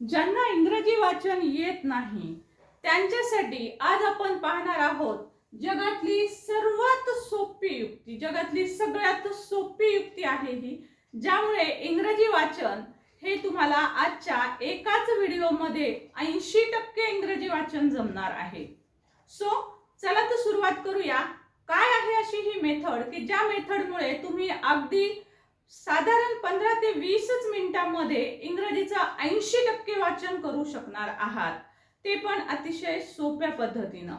ज्यांना इंग्रजी वाचन येत नाही त्यांच्यासाठी आज आपण पाहणार आहोत जगातली सर्वात सोपी युक्ती जगातली सगळ्यात सोपी युक्ती आहे ही ज्यामुळे इंग्रजी वाचन हे तुम्हाला आजच्या एकाच व्हिडिओमध्ये ऐंशी टक्के इंग्रजी वाचन जमणार आहे. सो चला तर सुरुवात करूया. काय आहे अशी ही मेथड की ज्या मेथडमुळे तुम्ही अगदी साधारण पंधरा ते वीसच मिनिटांमध्ये इंग्रजीचं ऐंशी टक्के वाचन करू शकणार आहात. ते पण अतिशय सोप्या पद्धतीनं.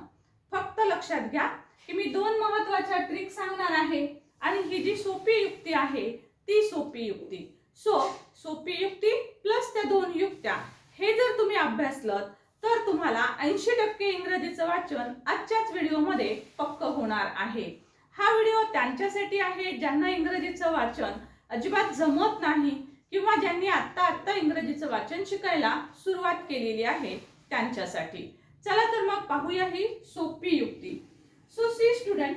फक्त लक्षात घ्या की मी दोन महत्त्वाच्या ट्रिक सांगणार आहे आणि ही जी सोपी युक्ती आहे ती सोपी युक्ती. सो सोपी युक्ती प्लस त्या दोन युक्त्या. हे जर तुम्ही अभ्यासलं तर तुम्हाला ऐंशी टक्के इंग्रजीचं वाचन आजच्याच व्हिडिओमध्ये पक्क होणार आहे. हा व्हिडिओ त्यांच्यासाठी आहे ज्यांना इंग्रजीचं वाचन अजिबात जमत नाही किंवा ज्यांनी आत्ता आत्ता इंग्रजीचं वाचन शिकायला सुरुवात केलेली आहे त्यांच्यासाठी. चला तर मग पाहूया ही सोपी युक्ती. सो सी स्टुडंट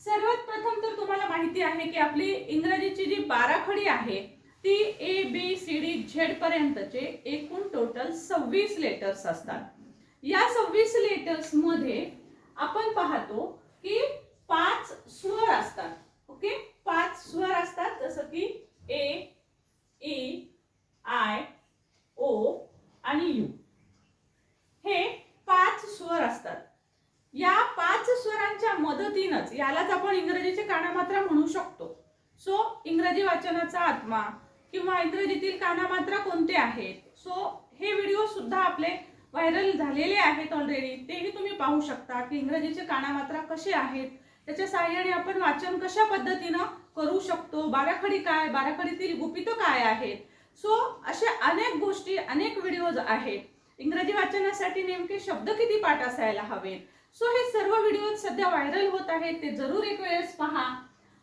सर्वात प्रथम तर तुम्हाला माहिती आहे की आपली इंग्रजीची जी बाराखडी आहे ती A B C D Z पर्यंतचे एकूण टोटल सव्वीस लेटर्स असतात. या सव्वीस लेटर्समध्ये आपण पाहतो की पाच स्वर असतात. ओके पाच स्वर असतात जसं की ए ई आय ओ आणि यू. हे पाच स्वर असतात. या पाच स्वरांच्या मदतीनच यालाच आपण इंग्रजीचे कानामात्रा म्हणू शकतो. सो इंग्रजी वाचनाचा आत्मा किंवा इंग्रजीतील कानामात्रा कोणते आहेत? सो हे व्हिडिओ सुद्धा आपले व्हायरल झालेले आहेत ऑलरेडी तेही तुम्ही पाहू शकता की इंग्रजीचे कानामात्रा कसे आहेत त्याच्या साहाय्याने आपण वाचन कशा पद्धतीनं करू शकतो? बाराखडी काय? बाराखडीतील गुपितं काय आहेत? सो अशा अनेक गोष्टी अनेक व्हिडिओज आहेत. इंग्रजी वाचनासाठी नेमके शब्द किती पाठ असायला हवेत? सो हे सर्व व्हिडिओ सध्या व्हायरल होत आहेत. ते जरूर एक वेळेस पहा.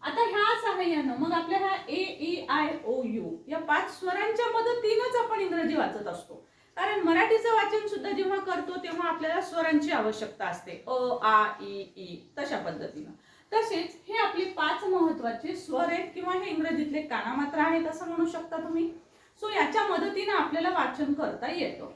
आता ह्या सहाय्यानं मग आपल्या ह्या A E I O U या पाच स्वरांच्या मदतीनंच आपण इंग्रजी वाचत असतो. कारण मराठीचं वाचन सुद्धा जेव्हा करतो तेव्हा आपल्याला स्वरांची आवश्यकता असते. अ आ इ ई तशा पद्धतीनं. तसेच हे आपले पाच महत्त्वाचे स्वर आहेत किंवा हे इंग्रजीतले कानामात्र आहेत असं म्हणू शकता तुम्ही. सो याच्या मदतीनं आपल्याला वाचन करता येतं.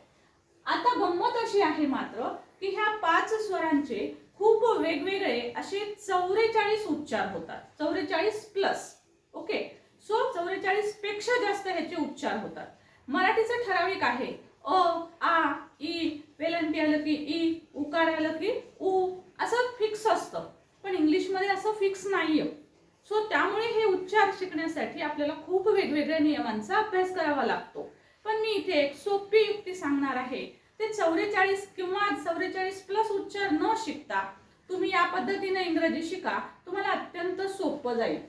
आता गंमत अशी आहे मात्र की ह्या पाच स्वरांचे खूप वेगवेगळे असे चौवेचाळीस उच्चार होतात. चौवेचाळीस प्लस ओके सो चौवेचाळीसपेक्षा जास्त ह्याचे उच्चार होतात. मराठीचं ठराविक आहे अ आ ई पेलंटी आलं की ई उकार आलं की उ असं फिक्स असतं. पण इंग्लिशमध्ये असं फिक्स नाही आहे सो त्यामुळे हे उच्चार शिकण्यासाठी आपल्याला खूप वेगवेगळ्या नियमांचा अभ्यास करावा लागतो. पण मी इथे एक सोपी युक्ती सांगणार आहे. ते चौवेचाळीस किंवा चौवेचाळीस प्लस उच्चार न शिकता तुम्ही या पद्धतीने इंग्रजी शिका तुम्हाला अत्यंत सोपं जाईल.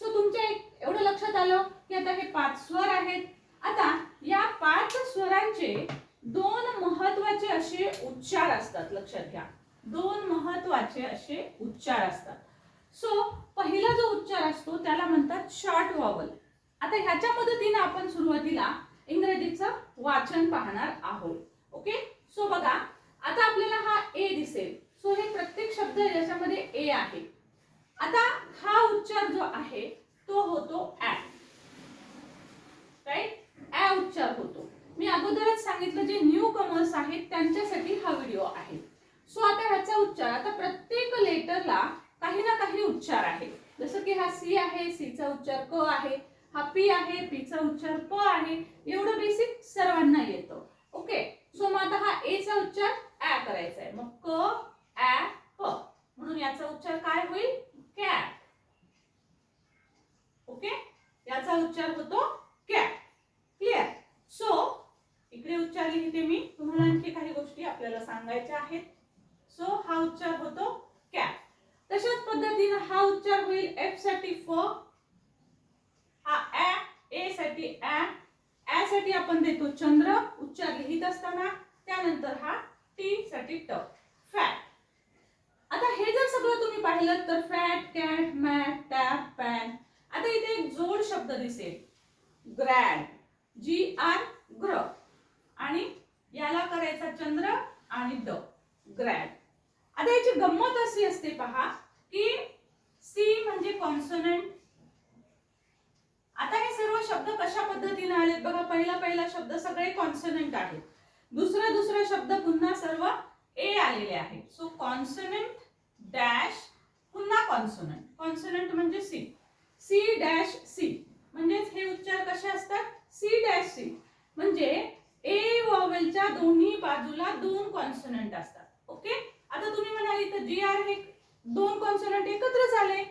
सो तुमच्या एक एवढं लक्षात आलं की आता हे पाच स्वर आहेत. आता या पाच स्वरांचे दोन महत्त्वाचे असे उच्चार असतात लक्षात घ्या. दोन महत्त्वाचे असे उच्चार असतात. सो पहिला जो उच्चार असतो त्याला म्हणतात शॉर्ट वॉवल आता ह्याच्या मदतीने आपण सुरुवातीला इंग्रजीचं वाचन पाहणार आहोत. ओके सो बघा आता आपल्याला हा ए दिसेल. सो हे प्रत्येक शब्द याच्यामध्ये ए आहे. आता हा उच्चार जो आहे तो होतो ऍ राईट ऍ उच्चार होतो. मी अगोदरच सांगितलं जे न्यू कमर्स आहेत त्यांच्यासाठी हा व्हिडिओ आहे. सो आता ह्याचा उच्चार आता प्रत्येक लेटरला काही ना काही उच्चार आहे. जसं की हा सी आहे सीचा उच्चार क आहे हा पी आहे पीचा उच्चार प आहे एवढं बेसिक सर्वांना येतं. ओके सो मग आता हा ए चा उच्चार ऍ करायचा आहे. मग क ऍ प. म्हणून याचा उच्चार काय होईल? कॅट ओके याचा उच्चार होतो कॅट क्लिअर सो इकडे उच्चार लिहिते मी. तुम्हाला आणखी काही गोष्टी आपल्याला सांगायच्या आहेत. सो हा उच्चार होतो कॅप तशाच पद्धतीनं हा उच्चार होईल एफसाठी फ हा ऍ ए साठी ॲ ॲ साठी आपण देतो चंद्र. उच्चार लिहित असताना. त्यानंतर हा टी साठी ट फॅट आता हे जर सगळं तुम्ही पाहिलं तर fat cat mat tap pan आता इथे एक जोड शब्द दिसेल. ग्रॅड जी आर ग्र. आणि याला करायचा चंद्र आणि द. ग्रॅड. आता याची गंमत अशी असते पहा की सी म्हणजे कॉन्सोनंट आता हे सर्व शब्द कशा पद्धतीने आलेत बघा पहिला पहिला शब्द सगळे कॉन्सनंट आहेत. दुसरा दुसरा शब्द पुन्हा सर्व ए आलेले आहेत. सो कॉन्सनंट डॅश पुन्हा कॉन्सनंट कॉन्सनंट म्हणजे सी सी डॅश सी म्हणजेच हे उच्चार कसे असतात? C dash C. म्हणजे ए वॉवेलच्या दोन्ही बाजूला दोन कॉन्सोनंट असतात. ओके? आता तुम्ही म्हणाल तर जी आर हे दोन कॉन्सोनंट एकत्र झाले.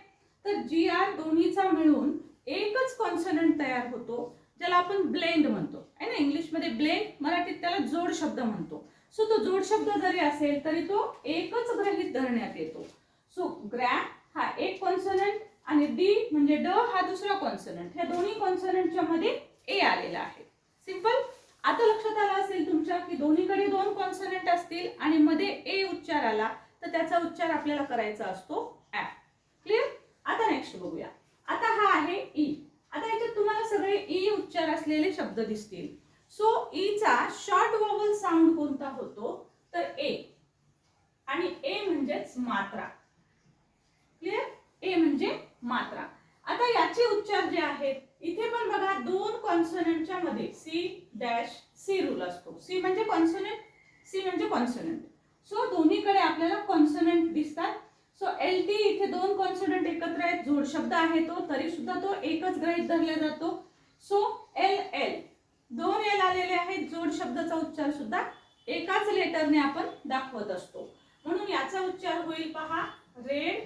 तर जी आर दोन्हीचा मिळून एकच कॉन्सोनंट तयार होतो ज्याला आपण ब्लेंड म्हणतो. आहे ना? इंग्लिशमध्ये ब्लेंड मराठीत त्याला जोड शब्द म्हणतो. सो तो जोड शब्द जरी असेल तरी तो एकच ग्रहित धरण्यात येतो. सो ग्रॅ हा एक कॉन्सोनंट आणि डी म्हणजे ड हा दुसरा कॉन्सोनंट ह्या दोन्ही कॉन्सोनंटच्या मध्ये ए आलेला आहे. सिंपल आता लक्षात आलं असेल तुमच्या की दोन्हीकडे दोन कॉन्सनंट असतील आणि मध्ये ए उच्चार आला तर त्याचा उच्चार आपल्याला करायचा असतो ऍ क्लिअर आता नेक्स्ट बघूया. आता हा आहे ई आता याच्यात तुम्हाला सगळे ई उच्चार असलेले शब्द दिसतील. सो ईचा शॉर्ट वॉवल साऊंड कोणता होतो? तर ए आणि ए म्हणजेच मात्रा. क्लिअर ए म्हणजे मात्रा. आता याचे उच्चार जे आहेत कॉन्सोनंटच्या मध्ये सी डॅश सी रूल असतो. सी म्हणजे कॉन्सोनंट सी म्हणजे कॉन्सोनंट. सो दोन्हीकडे आपल्याला कॉन्सोनंट दिसतात. सो एल टी इथे दोन कॉन्सोनंट एकत्र आहेत. जोड शब्द आहे तो तरी सुद्धा तो एकच ग्रहित धरला जातो. So L L. दोन एल आलेले आहेत. जोड शब्दाचा उच्चार सुद्धा एकाच लेटरने आपण दाखवत असतो. म्हणून याचा उच्चार होईल पहा. रेड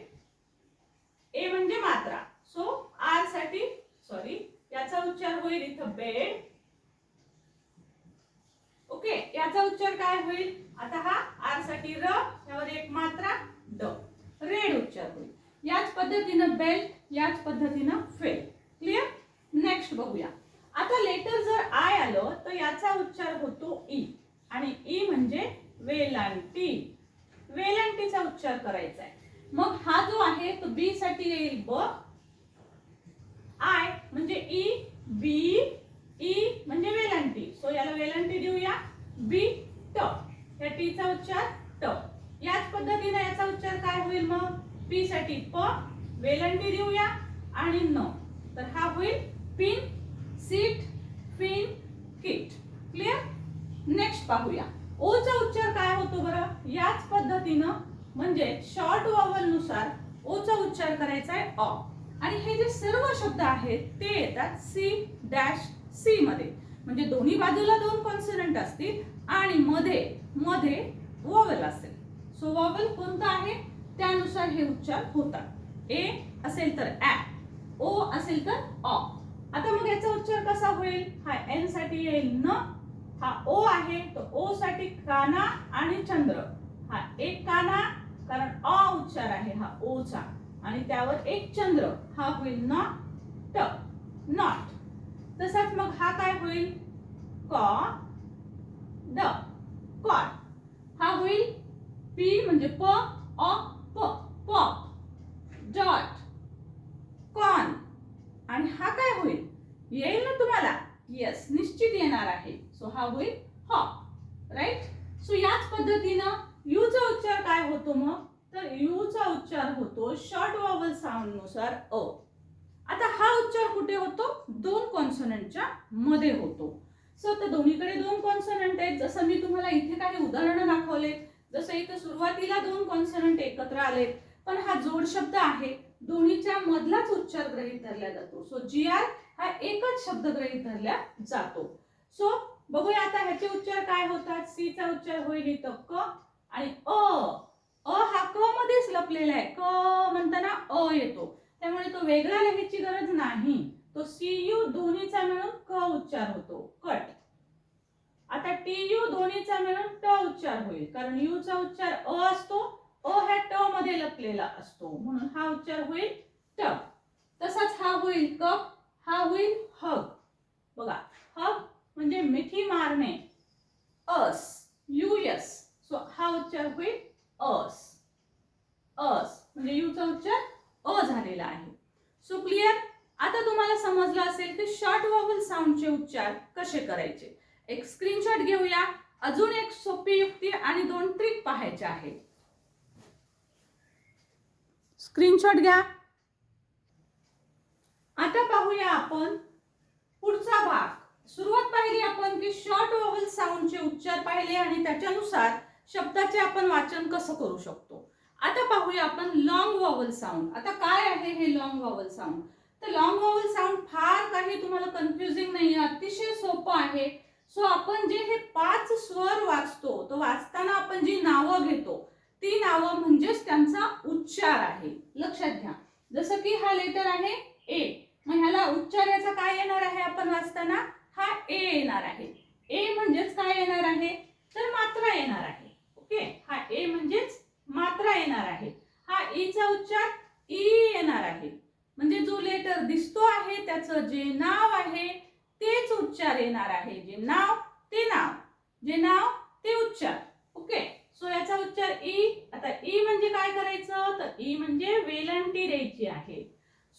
ए म्हणजे मात्रा. सो आरसाठी सॉरी याचा उच्चार होईल इथं बेड. ओके याचा उच्चार काय होईल? आता हा आरसाठी र यावर एक मात्रा ड. रेड उच्चार होईल. याच पद्धतीनं बेल्ट याच पद्धतीनं फेल क्लिअर नेक्स्ट बघूया. आता लेटर जर आय आलं तर याचा उच्चार होतो ई आणि ई म्हणजे वेलांटी. वेलांटीचा उच्चार करायचा आहे मग हा जो आहे तो बी साठी येईल ब आय म्हणजे ई बी ई म्हणजे वेलांटी सो याला वेलांटी देऊया बी ट या टीचा उच्चार ट याच पद्धतीने याचा उच्चार काय होईल मग पी साठी प वेलांटी देऊया आणि न तर हा होईल pin seat pin kit clear next पाहूया. ओचा उच्चार काय होतो बरं? याच पद्धतीनं म्हणजे शॉर्ट वॉवलनुसार ओचा उच्चार करायचा आहे ऑ आणि हे जे सर्व शब्द आहेत ते येतात सी डॅश सी मध्ये. म्हणजे दोन्ही बाजूला दोन कॉन्सनंट असतील आणि मध्ये मध्ये वॉवल असेल. सो वॉवल कोणता आहे? त्यानुसार हे उच्चार होतात. ए असेल तर ॲ ओ असेल तर ऑ आता मग याचा उच्चार कसा होईल? हा एनसाठी येईल न हा ओ आहे तर ओ साठी काना आणि चंद्र. हा एक काना कारण अ उच्चार आहे हा ओचा. आणि त्यावर एक चंद्र हा होईल नॉट नॉट तसाच मग हा काय होईल? क ड कॉट. हा होईल पी म्हणजे प ऑ पॉप डॉट कॉन. आणि हा काय होईल? येईल ना तुम्हाला? येस निश्चित येणार आहे. सो हा होईल हॉप राईट सो याच पद्धतीनं यूचा उच्चार काय होतो मग? तर यूचा उच्चार होतो शॉर्ट वॉवल साऊंडनुसार अ. आता हा उच्चार कुठे होतो? दोन कॉन्सोनंटच्या मध्ये होतो. सो तर दोन्हीकडे दोन कॉन्सोनंट आहेत. जसं मी तुम्हाला इथे काही उदाहरणं दाखवले जसं इथं सुरुवातीला दोन कॉन्सोनंट एकत्र आलेत पण हा जोड शब्द आहे. दोन्हीच्या मधलाच उच्चार ग्रहित धरला जातो. सो जी आर हा एकच शब्द ग्रहित धरला जातो. सो बघूया आता ह्याचे उच्चार काय होतात. सी चा उच्चार होईल इथं क आणि अ. अ हा क मध्येच लपलेला आहे. क म्हणताना अ येतो. त्यामुळे तो वेगळा लिहायची गरज नाही. तो सी यू दोन्हीचा मिळून क उच्चार होतो. कट. आता टी यू दोन्हीचा मिळून ट उच्चार होईल. कारण यू चा उच्चार अ असतो अ ह्या ट मध्ये लपलेला असतो. म्हणून हा उच्चार होईल ट. तसाच हा होईल कप हा होईल हग बघा हग म्हणजे मिठी मारणे. Us you yes. सो हा उच्चार होईल अस. अस म्हणजे यूचा उच्चार अ झालेला आहे. सो क्लिअर आता तुम्हाला समजलं असेल की शॉर्ट वॉवल साऊंडचे उच्चार कसे करायचे? एक स्क्रीनशॉट घेऊया. अजून एक सोपी युक्ती आणि दोन ट्रिक पाहायच्या आहेत. स्क्रीनशॉट घ्या. आता पाहूया आपण पुढचा भाग. सुरुवात पाहिली आपण की शॉर्ट वॉवल साऊंडचे उच्चार पाहिले आणि त्याच्यानुसार शब्दाचे आपण वाचन कसं करू शकतो. आता पाहूया आपण लॉंग वॉवल साऊंड आता काय आहे हे लॉंग वॉवल साऊंड तर लॉंग वॉवल साऊंड फार काही तुम्हाला कन्फ्युजिंग नाही अतिशय सोपं आहे. सो आपण जे हे पाच स्वर वाचतो तो वाचताना आपण जी नावं घेतो ती नावं म्हणजेच त्यांचा उच्चार आहे. लक्षात घ्या. जसं की हा लेटर आहे ए मग ह्याला उच्चार याचा काय येणार आहे आपण वाचताना? हा ए येणार आहे. ए म्हणजेच काय येणार आहे? तर मात्रा येणार आहे. ओके हा ए म्हणजेच मात्रा येणार आहे. हा e ईचा उच्चार ई येणार आहे. म्हणजे जो लेटर दिसतो आहे त्याचं जे नाव आहे तेच उच्चार येणार आहे. जे नाव ते नाव. जे नाव ते उच्चार ओके सो याचा उच्चार ई आता ई म्हणजे काय करायचं? तर ई म्हणजे वेलंटी द्यायची आहे.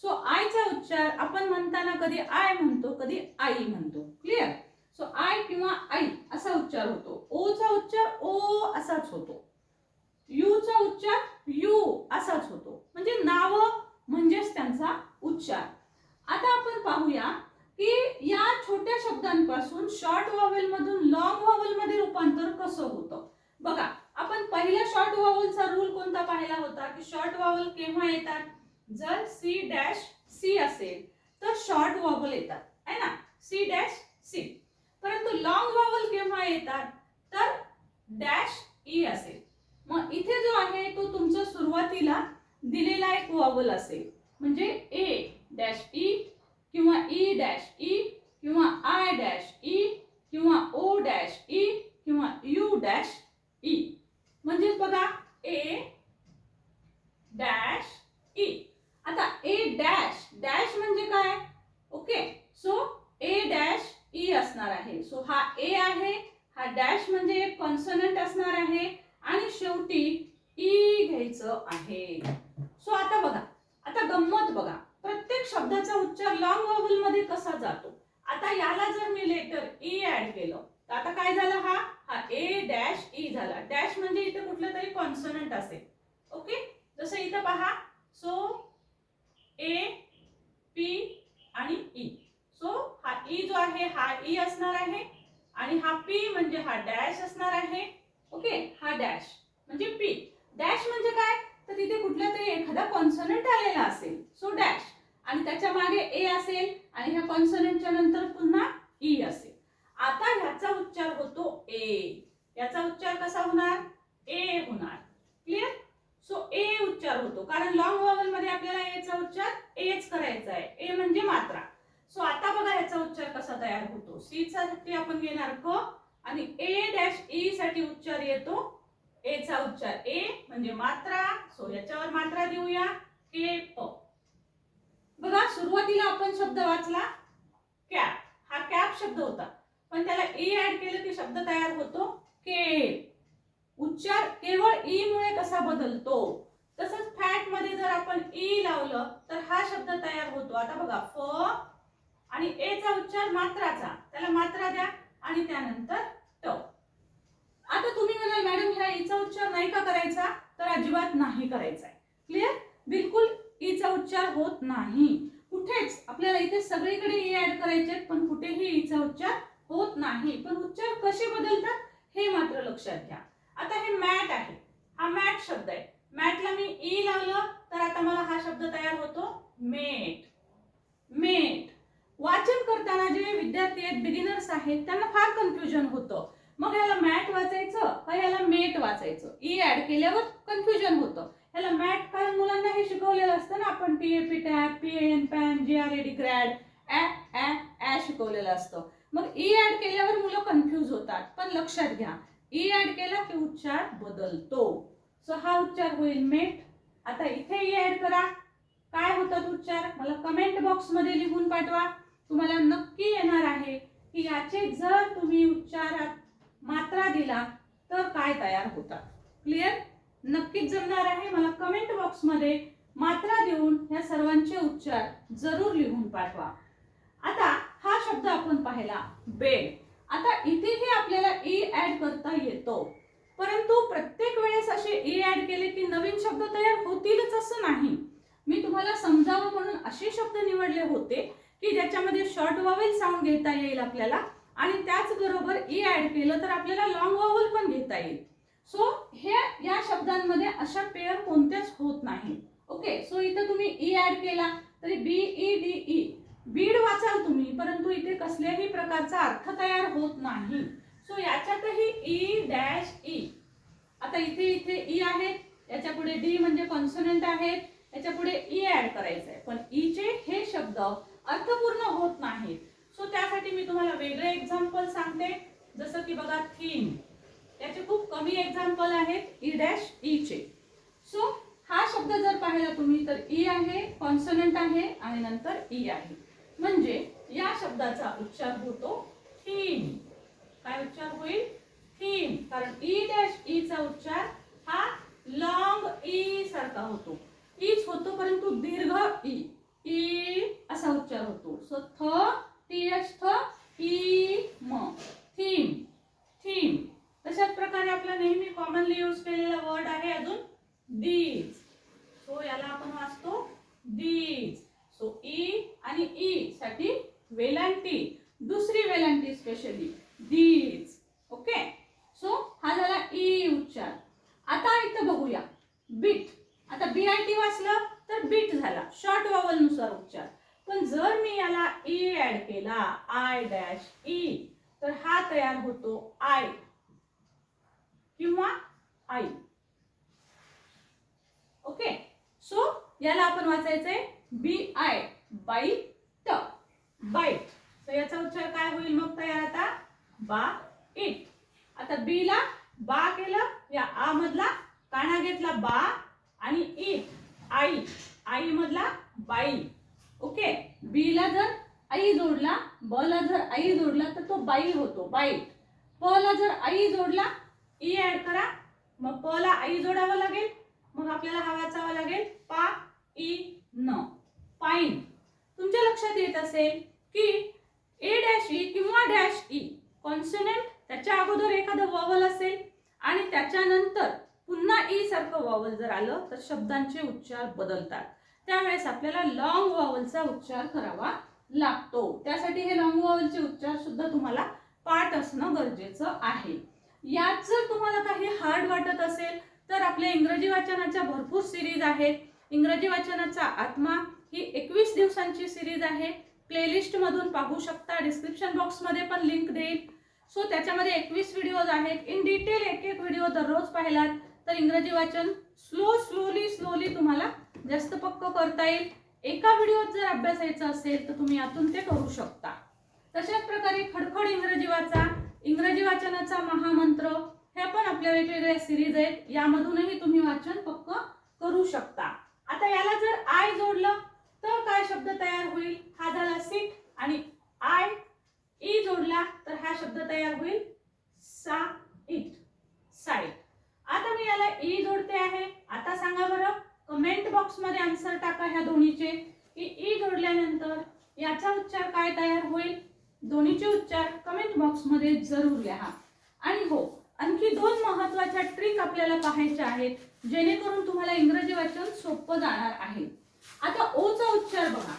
सो आयचा उच्चार आपण म्हणताना कधी आय म्हणतो कधी आई म्हणतो. क्लिअर सो आय किंवा आई असा उच्चार होतो. ओचा उच्चार ओ असाच होतो. यूचा उच्चार यू असाच होतो. म्हणजे नाव म्हणजेच त्यांचा उच्चार. आता आपण पाहूया की या छोट्या शब्दांपासून शॉर्ट वॉवेल मधून लॉंग वॉवेल मध्ये रूपांतर कसं होतं? बघा आपण पहिला शॉर्ट वॉवलचा रूल कोणता पाहिला होता? की शॉर्ट वॉवल केव्हा येतात? जर सी डॅश सी असेल तर शॉर्ट वॉवल येतात. आहे ना? सी डॅश सी परंतु लॉंग वॉवल केव्हा येतात? तर डॅश ई e असेल. मग इथे जो आहे तो तुमचा सुरुवातीला दिलेला एक वॉवल असेल. म्हणजे ए डॅश ई किंवा ई डॅश ई किंवा आय डॅश ई किंवा ओ डॅश ई किंवा यू डॅश ई म्हणजेच बघा ए डॅश ई आता ए डॅश डॅश म्हणजे काय? Okay so A dash E असणार आहे. सो हा ए आहे हा डॅश म्हणजे कॉन्सनंट असणार आहे आणि शेवटी ई घ्यायचं आहे. सो आता बघा आता गंमत बघा. प्रत्येक शब्दाचा उच्चार लॉंग वॉवलमध्ये कसा जातो? आता याला जर मी लेटर ई ऍड केलं तर आता काय झालं हा? हा ए डॅश ई झाला. डॅश म्हणजे इथे कुठलं तरी कॉन्सनंट असेल. ओके? जसं इथं पहा. सो ए पी आणि ई. सो हा ई जो आहे हा ई असणार आहे. आणि हा पी म्हणजे हा डॅश असणार आहे. ओके? हा डॅश म्हणजे पी. डॅश म्हणजे काय? तर तिथे कुठला तरी एखादा कॉन्सनंट आलेला असेल. So dash. आणि त्याच्यामागे ए असेल आणि ह्या कॉन्सनंटच्या नंतर पुन्हा ई असेल. आता ह्याचा उच्चार होतो ए. याचा उच्चार कसा होणार? ए होणार. क्लिअर सो ए उच्चार होतो. कारण लॉंग वॉवलमध्ये आपल्याला एचा उच्चार एच करायचा आहे. ए म्हणजे मात्रा. सो आता बघा याचा उच्चार कसा तयार होतो. सी साठी आपण घेणार क आणि ए डॅश ई साठी उच्चार येतो. ए चा उच्चार ए म्हणजे मात्रा. सो याच्यावर मात्रा देऊया. के प. बघा सुरुवातीला आपण शब्द वाचला. कॅप हा कॅप शब्द होता. पण त्याला e ए ऍड केलं की शब्द तयार होतो. के. उच्चार केवळ ई मुळे कसा बदलतो? तसंच फॅटमध्ये जर आपण ई लावलं तर हा शब्द तयार होतो. आता बघा फ आणि ए चा उच्चार मात्राचा. त्याला मात्रा द्या आणि त्यानंतर ट. आता तुम्ही म्हणाल मॅडम ह्या ईचा उच्चार नाही का करायचा? तर अजिबात नाही करायचा आहे. क्लिअर बिलकुल ईचा उच्चार होत नाही. कुठेच. आपल्याला इथे सगळीकडे ई ऍड करायचे पण कुठेही ईचा उच्चार होत नाही. पण उच्चार कसे बदलतात? हे मात्र लक्षात घ्या. आता हे मॅट आहे. हा मॅट शब्द आहे. मॅटला मी ई लावलं तर आता मला हा शब्द तयार होतो. मेट. मेट. वाचन करताना जे विद्यार्थी आहेत बिगिनर्स आहेत त्यांना फार कन्फ्युजन होतं. मग याला मॅट वाचायचं का याला मेट वाचायचं? ई ऍड केल्यावर कन्फ्युजन होतं. याला मॅट कारण मुलांना हे शिकवलेलं असतं ना आपण P A P tap P N pan G R A D grad ॲ ॲ ऍ शिकवलेलं असतं. मग e ई ऍड केल्यावर मुलं कन्फ्यूज होतात. पण लक्षात घ्या. E ई ऍड केला की उच्चार बदलतो. सो हा उच्चार होईल मेट आता इथे e ई ऍड करा. काय होतात उच्चार? मला कमेंट बॉक्समध्ये लिहून पाठवा. तुम्हाला नक्की येणार आहे की याचे जर तुम्ही उच्चारात मात्रा दिला तर काय तयार होतात? क्लिअर नक्कीच जमणार आहे. मला कमेंट बॉक्समध्ये मात्रा देऊन ह्या सर्वांचे उच्चार जरूर लिहून पाठवा. आता शब्द आपण पाहिला बेड. आता इथेही आपल्याला ई ऍड करता येतो. परंतु प्रत्येक वेळेस असे ई ऍड केले की नवीन शब्द तयार होतीलच असं नाही. मी तुम्हाला समजावं म्हणून असे शब्द निवडले होते की ज्याच्यामध्ये शॉर्ट वॉवेल साऊंड घेता येईल आपल्याला आणि त्याचबरोबर ई ऍड केलं तर आपल्याला लॉंग वॉवल पण घेता येईल. सो हे या शब्दांमध्ये अशा पेअर कोणत्याच होत नाही. ओके सो इथं तुम्ही ई ऍड केला तरी B E D E. Bead वाचाल तुम्ही परंतु इथे कसल्याही प्रकारचा अर्थ तयार होत नाही. सो याच्यातही ई डॅश ई आता इथे इथे ई आहे याच्यापुढे डी म्हणजे कॉन्सोनंट आहेत याच्यापुढे ई ऍड करायचं आहे e पण ई चे हे शब्द अर्थपूर्ण होत नाहीत. सो त्यासाठी मी तुम्हाला वेगळे एक्झाम्पल सांगते. जसं की बघा थीम याचे खूप कमी एक्झाम्पल आहेत ई डॅश ई चे. सो हा शब्द जर पाहिला तुम्ही तर ई आहे कॉन्सोनंट आहे आणि नंतर ई आहे. म्हणजे या शब्दाचा उच्चार होतो थीम. काय उच्चार होईल? थीम. कारण ई डॅश ई चा उच्चार हा लॉंग ई e सारखा होतो. ईच होतो परंतु दीर्घ ई ई असा उच्चार होतो. सो थ टी एच थ ई म थीम थीम तशाच प्रकारे आपला नेहमी कॉमनली यूज केलेला वर्ड आहे अजून दीज सो याला आपण वाचतो दीज सो ई e आणि ई साठी वेलांटी. दुसरी वेलांटी स्पेशली दीज ओके सो हा झाला ई उच्चार. आता इथं बघूया. बीट आता बी आय टी वाचलं तर बीट झाला. शॉर्ट वॉवलनुसार उच्चार. पण जर मी याला ई ऍड केला आय डॅश ई तर हा तयार होतो आय किंवा आई ओके सो याला आपण वाचायचंय बी आय बाईट बाईट तर याचा उच्चार काय होईल मग तयार आता? बा इट आता बी ला बा केलं या आ मधला काना घेतला बा आणि इट आई आई मधला बाई. ओके बी ला जर आई जोडला ब ला जर आई जोडला तर तो बाई होतो. बाईट प ला जर आई जोडला e ई ऍड करा. मग प ला आई जोडावं लागेल. मग आपल्याला हा चावा लागेल. पा ई न. पाईन तुमच्या लक्षात येत असेल की ए डॅश ई किंवा डॅश ई कॉन्सोनंट त्याच्या अगोदर एखादं वॉवल असेल आणि त्याच्यानंतर पुन्हा ई सारखं वॉवल जर आलं तर शब्दांचे उच्चार बदलतात. त्यावेळेस आपल्याला लॉंग वॉवलचा उच्चार करावा लागतो. त्यासाठी हे लॉंग वॉवलचे उच्चार सुद्धा तुम्हाला पाठ असणं गरजेचं आहे. यात जर तुम्हाला काही हार्ड वाटत असेल तर आपल्या इंग्रजी वाचनाच्या भरपूर सिरीज आहेत. इंग्रजी वाचनाचा आत्मा ही एकवीस दिवसांची सिरीज आहे. प्लेलिस्टमधून पाहू शकता. डिस्क्रिप्शन बॉक्समध्ये पण लिंक देईल. सो त्याच्यामध्ये एकवीस व्हिडिओज आहेत. इन डिटेल एक एक व्हिडिओ दररोज पाहिलात. तर इंग्रजी वाचन स्लो स्लोली स्लोली तुम्हाला जास्त पक्क करता येईल. एका व्हिडिओत जर अभ्यासायचं असेल तर तुम्ही यातून ते करू शकता. तशाच प्रकारे खडखड इंग्रजी वाचा. इंग्रजी वाचनाचा महामंत्र ह्या पण आपल्या वेगवेगळ्या सिरीज आहेत. यामधूनही तुम्ही वाचन पक्क करू शकता. आता याला जर आय जोडलं तर काय शब्द तयार होईल? हा झाला सिट आणि आय ई जोडला तर हा शब्द तयार होईल सा इट साईट आता मी याला ई जोडते आहे. आता सांगा बरं कमेंट बॉक्समध्ये आन्सर टाका ह्या दोन्हीचे. की ई जोडल्यानंतर याचा उच्चार काय तयार होईल? दोन्हीचे उच्चार कमेंट बॉक्समध्ये जरूर लिहा. आणि हो आणखी दोन महत्त्वाच्या ट्रिक आपल्याला पाहायच्या आहेत जेणेकरून तुम्हाला इंग्रजी वाचन सोपं जाणार आहे. आता ओ चा उच्चार बघा.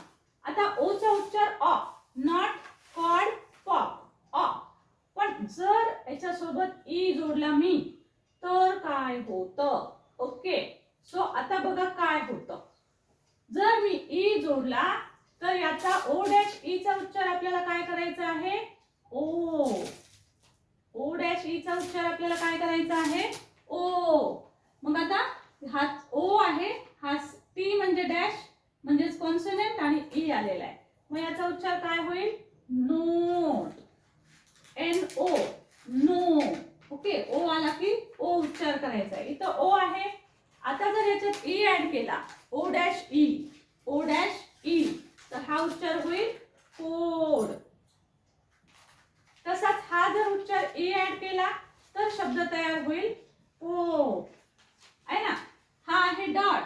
आता ओ चा उच्चार ऑ नॉट कॉड पॉप ऑ पण जर याच्यासोबत ई जोडला मी तर काय होतं? ओके सो आता बघा काय होतं. जर मी ई जोडला तर याचा ओ डॅश ई चा उच्चार आपल्याला काय करायचा आहे? ओ ओ डॅश ई चा उच्चार आपल्याला काय करायचा आहे? ओ मग आता हा ओ आहे हा टी म्हणजे डॅश म्हणजेच कॉन्सोनंट आणि ई आलेला आहे. मग याचा उच्चार काय होईल? No N O no okay O आला की ओ उच्चार करायचा आहे. इथं ओ आहे. आता जर याच्यात e ई ऍड केला O dash E O dash E तर हा उच्चार होईल कोड तसाच हा जर उच्चार e ए ऍड केला तर शब्द तयार होईल ओ आहे ना? हा आहे डॉट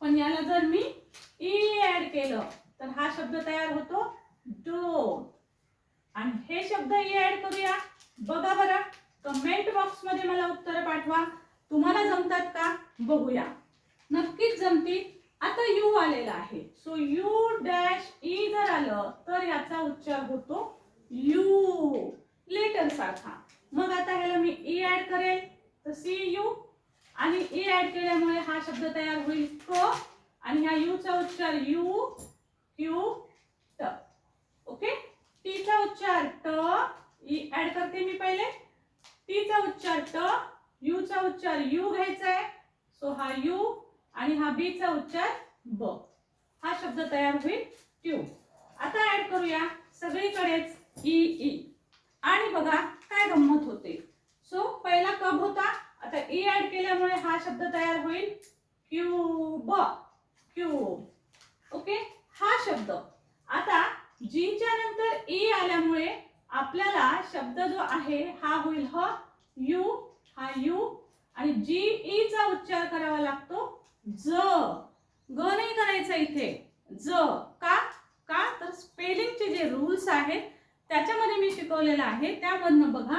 पण याला जर मी E ई ऍड केलं. तर हा शब्द तयार होतो डो आणि हे शब्द e ई ऍड करूया. बघा बरं. कमेंट बॉक्समध्ये मला उत्तर पाठवा. तुम्हाला जमतात का? बघूया. नक्कीच जमतील आता यू आलेला आहे. सो यू डॅश ई जर आलं तर याचा उच्चार होतो यू लेटर सारखा. मग आता ह्याला मी e ई ऍड करेल. तर सी यू आणि ई ऍड केल्यामुळे हा शब्द तयार होईल. क आणि ह्या यूचा उच्चार यू क्यू ट ओके टीचा उच्चार ट ई ऍड करते मी पहिले. टीचा उच्चार ट यूचा उच्चार यू घ्यायचा आहे. सो हा यू आणि हा बीचा उच्चार ब हा शब्द तयार होईल. ट्यूब आता ऍड करूया. सगळीकडेच ई ई आणि बघा काय गंमत होते. सो पहिला कब होता. आता e ई ऍड केल्यामुळे हा शब्द तयार होईल. क्यूब क्यूब ओके हा शब्द. आता जीच्या नंतर ई आल्यामुळे आपल्याला शब्द जो आहे हा होईल ह यू हा यू आणि जी ई e चा उच्चार करावा लागतो ज. ग नाही करायचा इथे. ज. का? का? तर स्पेलिंगचे जे रूल्स आहेत त्याच्यामध्ये मी शिकवलेलं आहे. त्यामधनं बघा.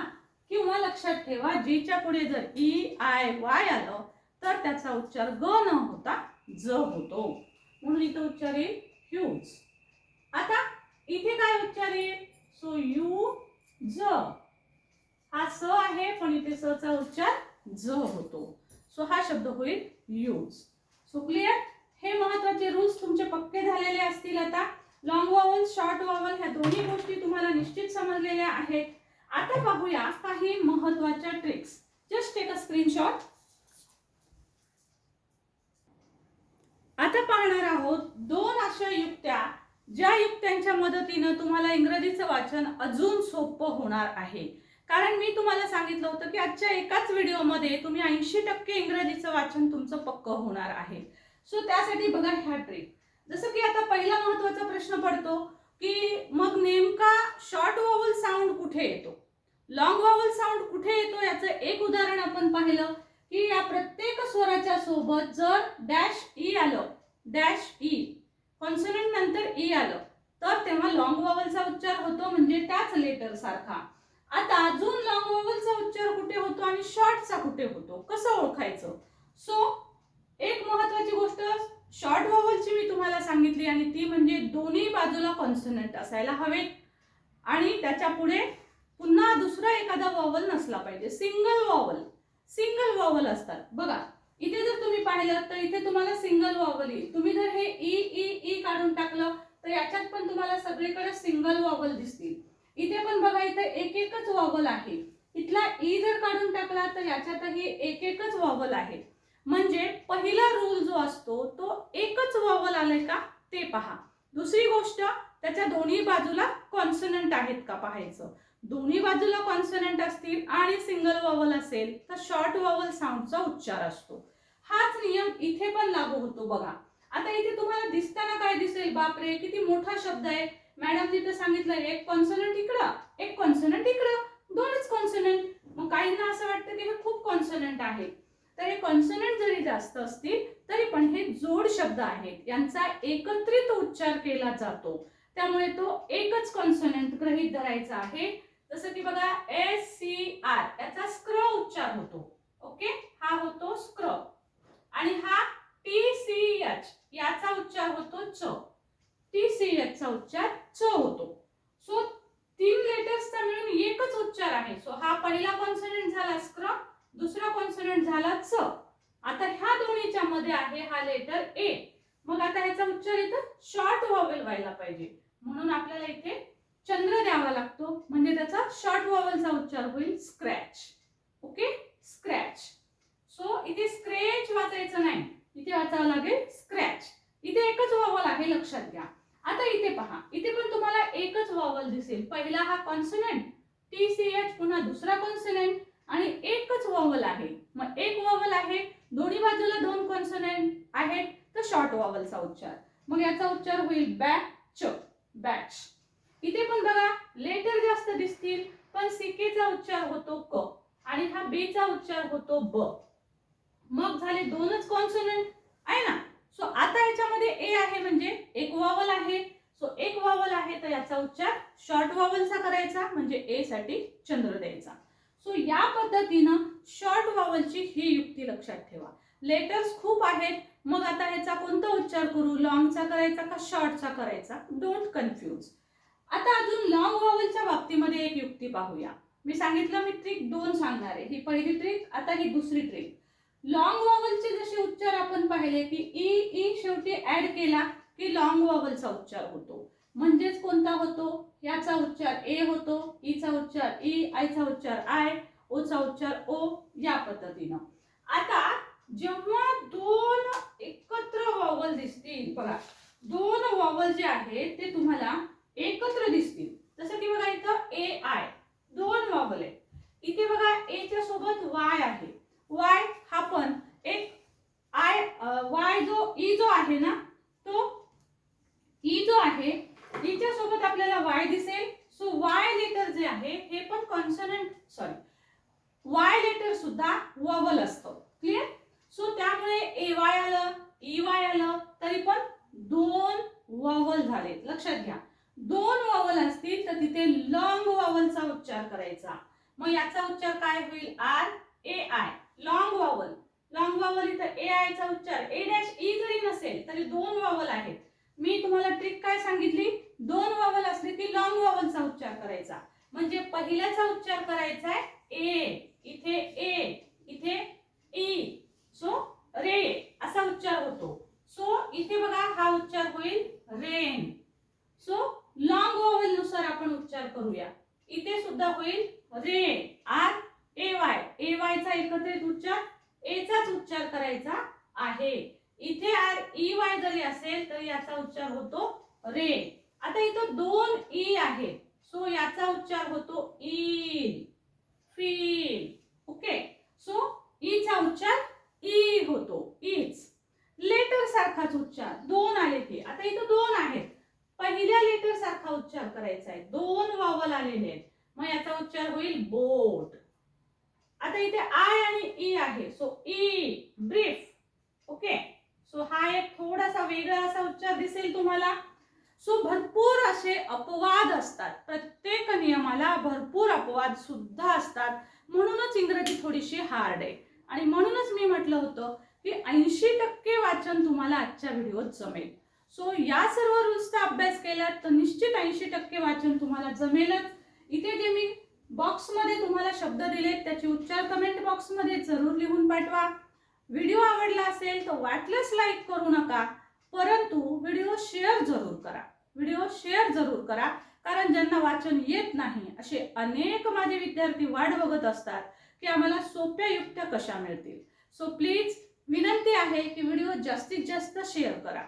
किंवा लक्षात ठेवा जीच्या पुढे जर ई आय वाय आलं तर त्याचा उच्चार ग न होता ज होतो. म्हणून इथं उच्चार येईल ह्यूज आता इथे काय उच्चार येईल सो यू ज हा स आहे पण इथे स चा उच्चार ज होतो. सो हा शब्द होईल यूज सो क्लिअर हे महत्त्वाचे रूल्स तुमचे पक्के झालेले असतील आता. लॉंग वॉवल शॉर्ट वॉवल ह्या दोन्ही गोष्टी तुम्हाला निश्चित समजलेल्या आहेत. आता पाहूया काही महत्त्वाच्या tricks just take a screenshot आता पाहणार आहोत दोन अशा युक्त्या ज्या युक्त्यांच्या मदतीनं तुम्हाला इंग्रजीचं वाचन अजून सोपं होणार आहे. कारण मी तुम्हाला सांगितलं होतं की आजच्या एकाच व्हिडिओमध्ये तुम्ही ऐंशी टक्के इंग्रजीचं वाचन तुमचं पक्क होणार आहे. सो त्यासाठी बघा ह्या ट्रिक जसं की आता पहिला महत्त्वाचा प्रश्न पडतो की मग नेमका शॉर्ट वॉवल साऊंड कुठे येतो? लॉंग वॉवल साऊंड कुठे येतो? याचं एक उदाहरण आपण पाहिलं. की या प्रत्येक स्वराच्या सोबत जर डॅश ई आलं डॅश ई कॉन्सोनंट नंतर ई आलं तर तेव्हा लॉंग वॉवलचा उच्चार होतो म्हणजे त्याच लेटर सारखा. आता अजून लॉंग वॉवलचा उच्चार कुठे होतो आणि शॉर्टचा कुठे होतो? कसं ओळखायचं? सो एक महत्वाची गोष्ट शॉर्ट वॉवलची मी तुम्हाला सांगितली आणि ती म्हणजे दोन्ही बाजूला कॉन्सनंट असायला हवेत. आणि त्याच्या पुढे पुन्हा दुसरा एखादा वॉवल नसला पाहिजे सिंगल वॉवल सिंगल वॉवल असतात. बघा इथे जर तुम्ही पाहिलं तर इथे तुम्हाला सिंगल वॉवल येईल. तुम्ही जर हे ई ई ई काढून टाकलं तर याच्यात पण तुम्हाला सगळीकडे सिंगल वॉवल दिसतील. इथे पण बघा इथे एक एकच वॉवल आहे. इथला ई जर काढून टाकला तर याच्यातही एक एकच वॉवल आहे. म्हणजे पहिला रूल जो असतो तो एकच वॉवल आलाय का ते पहा. दुसरी गोष्ट त्याच्या दोन्ही बाजूला कॉन्सनंट आहेत का पाहायचं. दोन्ही बाजूला कॉन्सनंट असतील आणि सिंगल वॉवल असेल तर शॉर्ट वॉवल साऊंडचा उच्चार असतो. हाच नियम इथे पण लागू होतो बघा. आता इथे तुम्हाला दिसताना काय दिसेल? बापरे किती मोठा शब्द आहे. मॅडम तिथं सांगितलं एक कॉन्सनंट इकडं एक कॉन्सनंट इकडं दोनच कॉन्सनंट मग काहींना असं वाटतं की हे खूप कॉन्सनंट आहे. तर हे कॉन्सनंट जरी जास्त असतील तरी पण हे जोड शब्द आहेत. यांचा एकत्रित उच्चार केला जातो. त्यामुळे तो एकच कॉन्सनंट गृहीत धरायचा आहे. जसं की बघा एस सी आर याचा स्क्र उच्चार होतो. ओके हा होतो स्क्र. आणि हा टी सी एच याचा उच्चार होतो च. टी सी एच चा उच्चार च होतो. सो तीन लेटर्सचा मिळून एकच उच्चार आहे. सो हा पहिला कॉन्सनंट झाला स्क्र दुसरा कॉन्सनंट झाला च. आता ह्या दोन्हीच्या मध्ये आहे हा लेटर ए मग आता ह्याचा उच्चार इथं शॉर्ट वॉवेल व्हायला पाहिजे. म्हणून आपल्याला इथे चंद्र द्यावा लागतो. म्हणजे त्याचा शॉर्ट वॉवलचा उच्चार होईल स्क्रॅच ओके स्क्रॅच सो इथे स्क्रॅच वाचायचं नाही. इथे वाचावं लागेल स्क्रॅच इथे एकच वॉवल आहे लक्षात घ्या. आता इथे पहा. इथे पण तुम्हाला एकच वॉवल दिसेल. पहिला हा कॉन्सनंट टी सी एच पुन्हा दुसरा कॉन्सनंट आणि एकच वॉवल आहे. मग एक वॉवल आहे दोन्ही बाजूला दोन कॉन्सनंट आहेत तर शॉर्ट वॉवलचा उच्चार. मग याचा उच्चार होईल बॅच बॅच इथे पण बघा लेटर जास्त दिसतील पण सिकेचा उच्चार होतो क. आणि हा बेचा उच्चार होतो ब. मग झाले दोनच कॉन्सोनंट आहे ना? सो आता याच्यामध्ये ए आहे म्हणजे एक वॉवल आहे. सो एक वॉवल आहे तर याचा उच्चार शॉर्ट वॉवलचा करायचा म्हणजे ए साठी चंद्र द्यायचा. सो या पद्धतीनं शॉर्ट वावलची ही युक्ती लक्षात ठेवा. लेटर्स खूप आहेत. मग आता ह्याचा कोणता उच्चार करू? लॉंगचा करायचा का शॉर्टचा करायचा? डोंट कन्फ्यूज आता अजून लॉंग वॉवलच्या बाबतीमध्ये एक युक्ती पाहूया. मी सांगितलं मी ट्रिक दोन सांगणार आहे. ही पहिली ट्रिक आता ही दुसरी ट्रिक लॉंग वॉवलचे जसे उच्चार आपण पाहिले की ई ई शेवटी ऍड केला की लॉंग वॉवलचा उच्चार होतो. म्हणजेच कोणता होतो? याचा उच्चार ए होतो ईचा उच्चार ई आयचा उच्चार आय ओचा उच्चार ओ या पद्धतीनं. आता जेव्हा दोन एकत्र वॉवल दिसतील बघा दोन वॉवल जे आहेत ते तुम्हाला अपवाद असतात. प्रत्येक नियमाला भरपूर अपवाद सुद्धा असतात. म्हणूनच इंग्रजी थोडीशी हार्ड आहे. आणि म्हणूनच मी म्हटलं होतं की ऐंशी टक्के वाचन तुम्हाला आजच्या व्हिडिओत जमेल. सो या सर्व रूल्सचा अभ्यास केला तर निश्चित ऐंशी टक्के वाचन तुम्हाला जमेलच. इथे जे मी बॉक्समध्ये तुम्हाला शब्द दिलेत त्याचे उच्चार कमेंट बॉक्समध्ये जरूर लिहून पाठवा. व्हिडिओ आवडला असेल तर वाटलंच लाईक करू नका. परंतु व्हिडिओ शेअर जरूर करा. व्हिडिओ शेअर जरूर करा कारण ज्यांना वाचन येत नाही असे अनेक माझे विद्यार्थी वाट बघत असतात की आम्हाला सोप्या युक्त्या कशा मिळतील. सो प्लीज विनंती आहे की व्हिडिओ जास्तीत जास्त शेअर करा.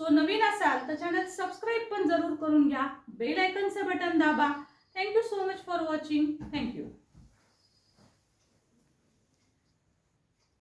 सो नवीन असाल तर चॅनल सबस्क्राईब पण जरूर करून घ्या. बेल आयकनचं बटन दाबा. Thank you so much for watching thank you